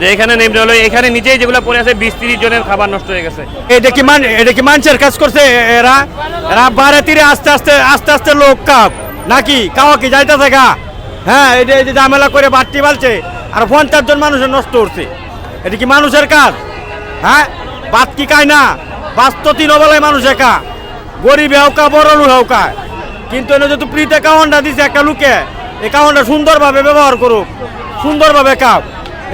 যে এখানে নেমে হলো এখানে নিচেই যেগুলো পড়ে আছে, বিশ তিরিশ জনের খাবার নষ্ট হয়ে গেছে। এটা কি মান এটা কি মানুষের কাজ করছে এরা? এরা বারে তীরে আস্তে আস্তে আস্তে আস্তে লোক কাপ। নাকি? কাওয়া কি যাইতেছে গা? হ্যাঁ এটা এই যে ঝামেলা করে বাড়তি বালছে আর পঞ্চাশ জন মানুষের নষ্ট করছে এটা কি মানুষের কাজ? হ্যাঁ? বাদ কি খায় না? বাস তো তিন বেলায় মানুষ একা। গরিব হেউকা বড় লোক হেউকা কিন্তু এনে যদি প্রিতে কাউন্টটা দিছে একটা লোকে, এই কাউন্টটা সুন্দরভাবে ব্যবহার করুক। সুন্দরভাবে কাপ।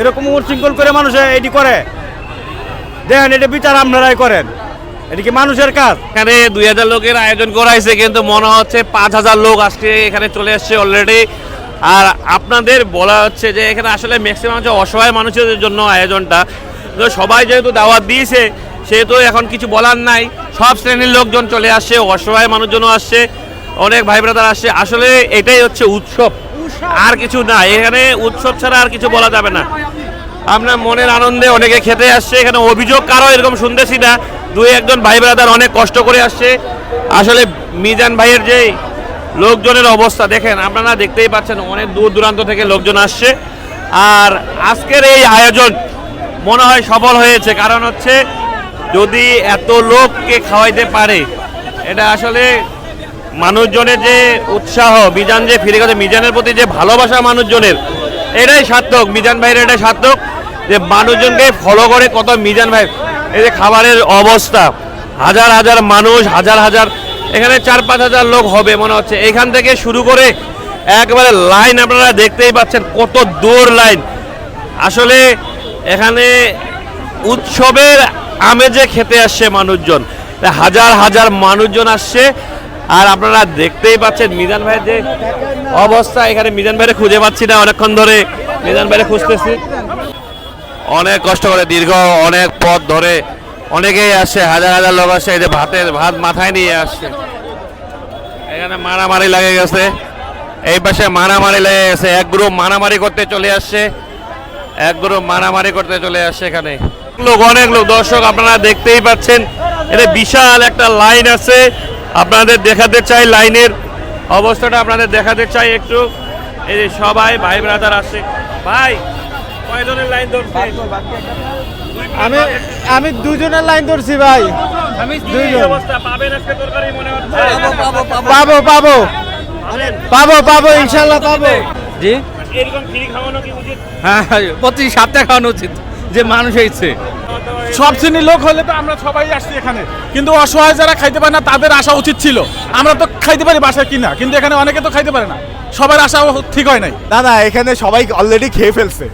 এরকম উচ্ছৃঙ্খল করে মানুষে এটি করে। দেখেন, এটা বিচার আপনারাই করেন। এটা কি মানুষের কাজ? এখানে দুই হাজার লোকের আয়োজন করা হয়েছে, কিন্তু মনে হচ্ছে পাঁচ হাজার লোক আজকে এখানে চলে আসছে অলরেডি আর আপনাদের বলা হচ্ছে যে এখানে আসলে ম্যাক্সিমাম হচ্ছে অসহায় মানুষের জন্য আয়োজনটা। তো সবাই যেহেতু দাওয়াত দিয়েছে, সেহেতু এখন কিছু বলার নাই। সব শ্রেণির লোকজন চলে আসছে, অসহায় মানুষজনও আসছে, অনেক ভাই ব্রাদার আসছে। আসলে এটাই হচ্ছে উৎসব। আর কিছু না, এখানে উৎসব ছাড়া আর কিছু বলা যাবে না। আপনার মনের আনন্দে অনেকে খেতে আসছে, এখানে অভিযোগ কারও এরকম শুনতেছি না। দুই একজন ভাই ব্রাদার অনেক কষ্ট করে আসছে। আসলে মিজান ভাইয়ের যে লোকজনের অবস্থা, দেখেন, আপনারা দেখতেই পাচ্ছেন অনেক দূর দূরান্ত থেকে লোকজন আসছে। আর আজকের এই আয়োজন মনে হয় সফল হয়েছে, কারণ হচ্ছে যদি এত লোককে খাওয়াইতে পারে, এটা আসলে মানুষজনের যে উৎসাহ, মিজান যে ফিরে গেছে, মিজানের প্রতি যে ভালোবাসা মানুষজনের, এটাই সার্থক, মিজান ভাইয়ের এটাই সার্থক। যে মানুষজনকে ফলো করে কত মিজান ভাই। এই যে খাবারের অবস্থা। হাজার হাজার মানুষ, হাজার হাজার, এখানে চার পাঁচ হাজার লোক হবে মনে হচ্ছে। এখান থেকে শুরু করে একবারে লাইন আপনারা দেখতেই পাচ্ছেন কত দূর লাইন আসলে এখানে উৎসবের আমেজে খেতে আসছে মানুষজন। হাজার হাজার মানুষজন আসছে। আর আপনারা দেখতেই পাচ্ছেন মিজান ভাইয়ের যে অবস্থা। এখানে মিজান ভাইরে খুঁজে পাচ্ছি না, অনেকক্ষণ ধরে মিজান ভাইরে খুঁজতেছি। অনেক কষ্ট করে, দীর্ঘ অনেক পথ ধরে অনেকেই আসে হাজার হাজার লোক আসে এই যে ভাতের, ভাত মাথায় নিয়ে আসছে। এখানে মারামারি লাগে গেছে। এই পাশে মারামারি লেগে গেছে। এক গ্রুপ মারামারি করতে চলে আসছে। এক গ্রুপ মারামারি করতে চলে আসছে এখানে। লোক, অনেক লোক। দর্শক, আপনারা দেখতেই পাচ্ছেন এটা বিশাল একটা লাইন আছে। আপনাদের দেখাতে চাই লাইনের অবস্থাটা, আপনাদের দেখাতে চাই একটু। এই যে সবাই ভাই ব্রাদার আসছে। ভাই কয়জনের লাইন ধরছে। আমি আমি দুজনের লাইন ধরছি ভাই। আমি দুইজন। অবস্থা পাবেন আজকে তরকারি মনে হচ্ছে। পাবো পাবো পাবো। পাবো ইনশাল্লাহ পাবো জি? এরকম ফ্রি খাওয়ানো কি উচিত? হ্যাঁ প্রতি সপ্তাহে খাওয়ানো উচিত যে মানুষ হয়েছে সব শ্রেণির লোক হলে তো আমরা সবাই আসছি এখানে। কিন্তু অসহায় যারা খাইতে পারে না তাদের আসা উচিত ছিল। আমরা তো খাইতে পারি বাসায় কিনা কিন্তু এখানে অনেকে তো খাইতে পারে না। সবার আশা ঠিক হয় নাই। না না এখানে সবাই অলরেডি খেয়ে ফেলছে।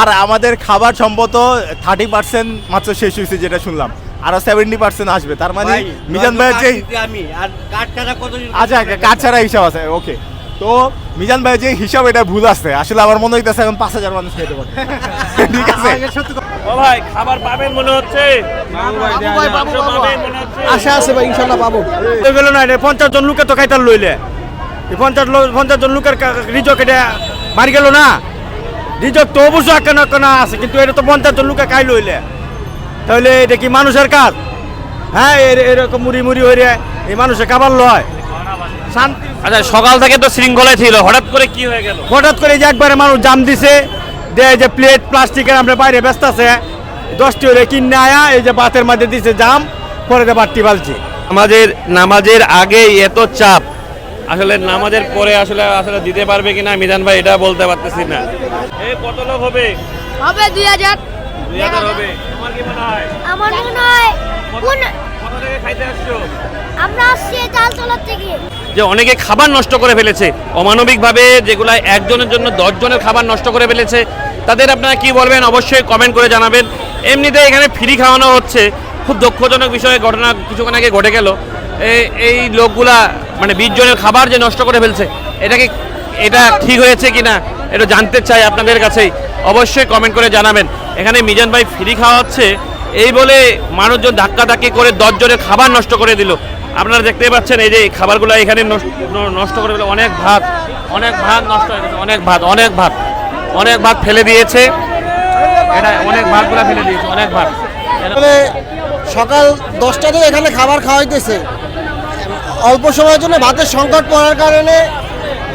আর আমাদের খাবার সম্ভবত থার্টি পার্সেন্ট মাত্র শেষ হয়েছে যেটা শুনলাম। আরও সেভেন্টি পার্সেন্ট আসবে। তার মানে মিজান ভাইয়ের যে আচ্ছা কাঠ ছাড়া হিসাব আছে ওকে তো মিজান ভাইয়ের যে হিসাব এটা ভুল আছে। আসলে আমার মনে হইতেছে এখন পাঁচ হাজার মানুষ খেতে পারে ঠিক আছে? ও ভাই খাবার পাবেন মনে হচ্ছে? মনে আশা আছে ভাই ইনশাল্লাহ পাবো। হয়ে গেল না এটা পঞ্চাশ জন লোকে তো খাইতার লইলে। পঞ্চাশ লোক পঞ্চাশ জন লোকের রিজক এটা মারি গেল না? রিজক তো অবশ্যই একটা না আছে কিন্তু এটা তো পঞ্চাশ জন লোকে খাই লইলে? তাহলে এটা কি মানুষের কাজ? হ্যাঁ এর- এরকম মুড়ি মুড়ি হয়ে এই মানুষে খাবার লয়। শান্তি আচ্ছা সকাল থেকে তো শৃঙ্খলায় ছিল হঠাৎ করে কি হয়ে গেল? হঠাৎ করে এই যে একবারে মানুষ জাম দিছে যে এই যে প্লেট প্লাস্টিকের আমরা বাইরে ব্যস্ত আছে দশটি হলে কিনে আয়া এই যে বাতের মধ্যে দিছে জাম পরে যে বাট্টি বালছে আমাদের নামাজের আগে এত চাপ আসলে নামাজের পরে আসলে আসলে দিতে পারবে কিনা মিজান ভাই এটা বলতে পারতেছি না। কত লোক হবে? হবে দুই হাজার। দুই হাজার হবে। তোমার কি মনে হয়? আমার মনে হয় কত থেকে খাইতে আসছো? আমরা আসছি তালতলার থেকে। যে অনেকে খাবার নষ্ট করে ফেলেছে অমানবিকভাবে যেগুলা একজনের জন্য দশ জনের খাবার নষ্ট করে ফেলেছে তাদের আপনারা কি বলবেন? অবশ্যই কমেন্ট করে জানাবেন। এমনিতে এখানে ফ্রি খাওয়ানো হচ্ছে। খুব দুঃখজনক বিষয়ে ঘটনা কিছুক্ষণ আগে ঘটে গেল। এই লোকগুলা মানে বিশ জনের খাবার যে নষ্ট করে ফেলছে, এটা কি এটা ঠিক হয়েছে কিনা, এটা জানতে চাই আপনাদের কাছেই। অবশ্যই কমেন্ট করে জানাবেন। এখানে মিজান ভাই ফ্রি খাওয়াচ্ছে, এই বলে মানুষজন ধাক্কা ধাক্কি করে দশ জনের খাবার নষ্ট করে দিল। আপনারা দেখতেই পাচ্ছেন এই যে খাবারগুলো এখানে নষ্ট- করে দিল অনেক ভাত অনেক ভাত নষ্ট হয়ে গেছে, অনেক ভাত অনেক ভাত অনেক ভাত ফেলে দিয়েছে। এটা অনেক ভাতগুলো ফেলে দিয়েছে, অনেক ভাত। সকাল দশটা থেকে এখানে খাবার খাওয়াইতেছে। অল্প সময়ের জন্য ভাতের সংকট পড়ার কারণে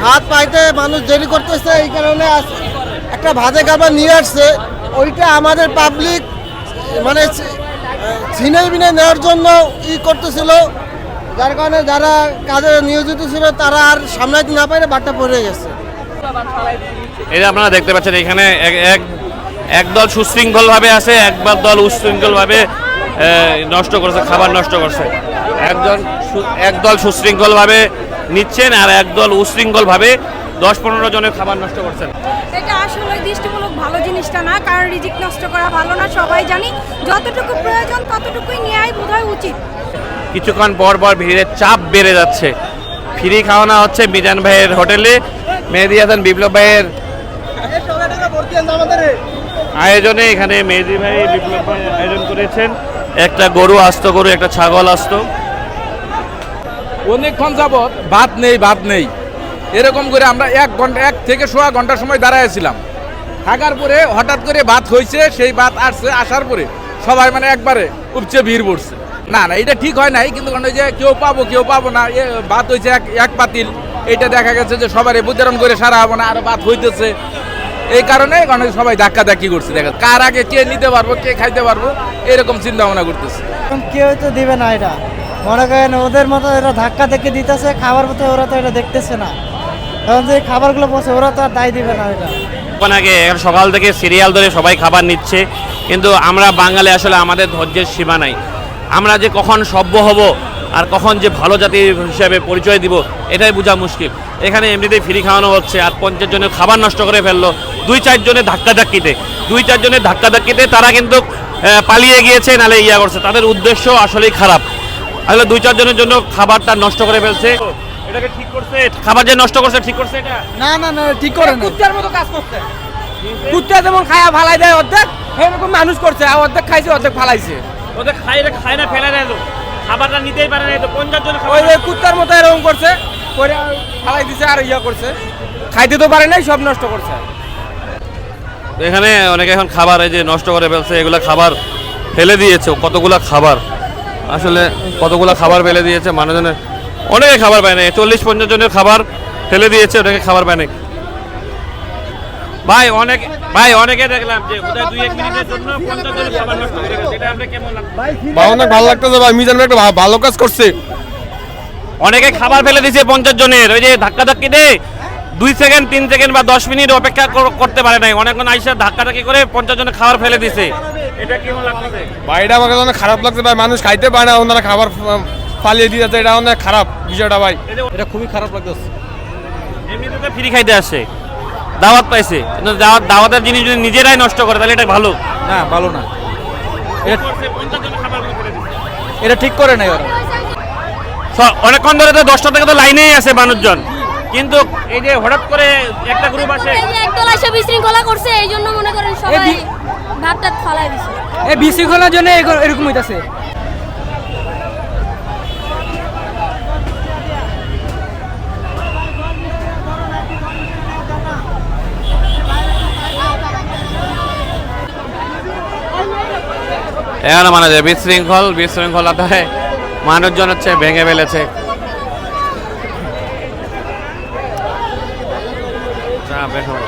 ভাত পাইতে মানুষ দেরি করতেছে, এই কারণে একটা ভাতে খাবার নিয়ে আসছে। ওইটা আমাদের পাবলিক মানে ছিনাই বিনে নেওয়ার জন্য ই করতেছিল। যার কারণে যারা কাজে নিয়োজিত ছিল, তারা আর সামলাইতে না পারে বাট্টা পড়ে গেছে। এই আপনারা দেখতে পাচ্ছেন, এখানে এক- এক একদল সুশৃঙ্খলভাবে আছে, একবার দল উশৃঙ্খলভাবে নষ্ট করছে, খাবার নষ্ট করছে। একজন একদল সুশৃঙ্খলভাবে নিচ্ছেন আর একদল উশৃঙ্খলভাবে দশ পনেরো জনের খাবার নষ্ট করছেন। এটা আসলে দৃষ্টিমূলক ভালো জিনিসটা না কারণ রিজিক নষ্ট করা ভালো না সবাই জানি। যতটুকু প্রয়োজন ততটুকুই নেওয়াই বোধহয় উচিত। কিছুক্ষণ পর পর ভিড়ের চাপ বেড়ে যাচ্ছে। ফ্রি খাওয়ানো হচ্ছে মিজান ভাইয়ের হোটেলে। মেহেদি হাসান বিপ্লব ভাইয়ের আয়োজনে এখানে মেহেদি ভাই বিপ্লব ভাই আয়োজন করেছেন। একটা গরু আস্ত গরু একটা ছাগল আস্ত। অনেকক্ষণ যাবৎ ভাত নেই ভাত নেই। এরকম করে আমরা এক ঘণ্টা, এক থেকে সোয়া ঘণ্টার সময় দাঁড়াইছিলাম থাকার পরে হঠাৎ করে ভাত হয়েছে সেই ভাত আসছে, আসার পরে সবাই মানে একবারে উপচে ভিড় পড়ছে। না না, এটা ঠিক হয় নাই, কিন্তু যে কেউ পাবো কেউ পাবো না ভাত হয়েছে এক এক পাতিল। এটা দেখা গেছে যে সবারই বিতরণ করে সারা হব না, আরও ভাত হইতেছে। এই কারণে কারণ সবাই ধাক্কা ধাক্কি করছে, দেখা কার আগে কে নিতে পারব, কে খাইতে পারব, এরকম চিন্তা ভাবনা করতেছে কেউ তো দিবে না এটা। মনে করেন ওদের মতো এরা ধাক্কা দেখে দিতেছে, খাবার মতো ওরা তো এটা দেখতেছে না। এখন যে খাবারগুলো পৌঁছে ওরা তো আর দায় দিবে না এটা। আগে সকাল থেকে সিরিয়াল ধরে সবাই খাবার নিচ্ছে, কিন্তু আমরা বাঙালি আসলে আমাদের ধৈর্যের সীমা নাই। আমরা যে কখন সভ্য হব আর কখন যে ভালো জাতি হিসাবে পরিচয় দিব, এটাই বোঝা মুশকিল। এখানে এমনিতেই ফ্রি খাওয়ানো হচ্ছে, আর পঞ্চাশ জনের খাবার নষ্ট করে ফেলল, দুই চারজনের ধাক্কা ধাক্কিতে। দুই চারজনের ধাক্কা ধাক্কিতে তারা কিন্তু পালিয়ে গিয়েছে, নালে ইয়া করছে। তাদের উদ্দেশ্য আসলেই খারাপ। আসলে দুই চারজনের জন্য খাবারটা নষ্ট করে ফেলছে। এটাকে ঠিক করছে? খাবার যে নষ্ট করছে ঠিক করছে এটা? না না না ঠিক করে না। কুত্তার মতো কাজ করছে। কুত্তা যেমন খায়া ফালাই দেয় অর্ধেক এরকম মানুষ করছে আর অর্ধেক খাইছে অর্ধেক ফালাইছে। ওদের খাই না খায় না ফেলে দেয় খাবারটা নিতেই পারে না এই তো পঞ্চাশ জন ওই যে কুত্তার মতো এরকম করছে করে ফালাই দিছে আর ইয়া করছে। খাইতে তো পারে নাই সব নষ্ট করছে। এখানে অনেকে এখন খাবার এই যে নষ্ট করে ফেলছে এগুলা খাবার ফেলে দিয়েছে কতগুলা খাবার? আসলে কতগুলা খাবার ফেলে দিয়েছে মানুষজনের অনেকে খাবার পায় না চল্লিশ পঞ্চাশ জনের খাবার ফেলে দিয়েছে অনেকে খাবার পায় না ভাই অনেক ভাই অনেকে দেখলাম যে বোধহয় দুই এক মিনিটের জন্য পঞ্চাশ জনের খাবার নষ্ট করে ফেলছে এটা আপনার কেমন লাগছে ভাই অনেক ভালো লাগতেছে ভাই মিজান একটা ভালো কাজ করছে। অনেকে খাবার ফেলে দিয়েছে পঞ্চাশ জনের ওই যে ধাক্কা ধাক্কি দে দুই সেকেন্ড তিন সেকেন্ড বা দশ মিনিট অপেক্ষা করতে পারে নাই। অনেকক্ষণ আইসা ধাক্কা ধাক্কি করে পঞ্চাশ জনের খাবার ফেলে দিছে ভাই এটা আমাকে অনেক খারাপ লাগছে ভাই মানুষ খাইতে পারে না ওনারা খাবার ফালিয়ে দিয়ে যাচ্ছে এটা অনেক খারাপ বিষয়টা ভাই। এটা খুবই খারাপ লাগতেছে। এমনিতে তো ফ্রি খাইতে আসে দাওয়াত পাইছে কিন্তু দাওয়াত দাওয়াতের জিনিস যদি নিজেরাই নষ্ট করে তাহলে এটা ভালো। না ভালো না। পঞ্চাশ জনের খাবার ফেলে দিছে। এটা ঠিক করে নাই ওরা। অনেকক্ষণ ধরে তো দশটা থেকে তো লাইনেই আছে মানুষজন। কিন্তু এই যে হঠাৎ করে একটা গ্রুপ আসে এই যে একদল এসে বিশৃঙ্খলা করছে এই জন্য মনে করেন সবাই ভাত টাত ফালাই দিছে। এই বিশৃঙ্খলার জন্য এরকম হইতাছে। এখানে মানে যে বিশৃঙ্খল বিশৃঙ্খলতায় মানুষজন হচ্ছে ভেঙে ফেলেছে। চা বের হলো।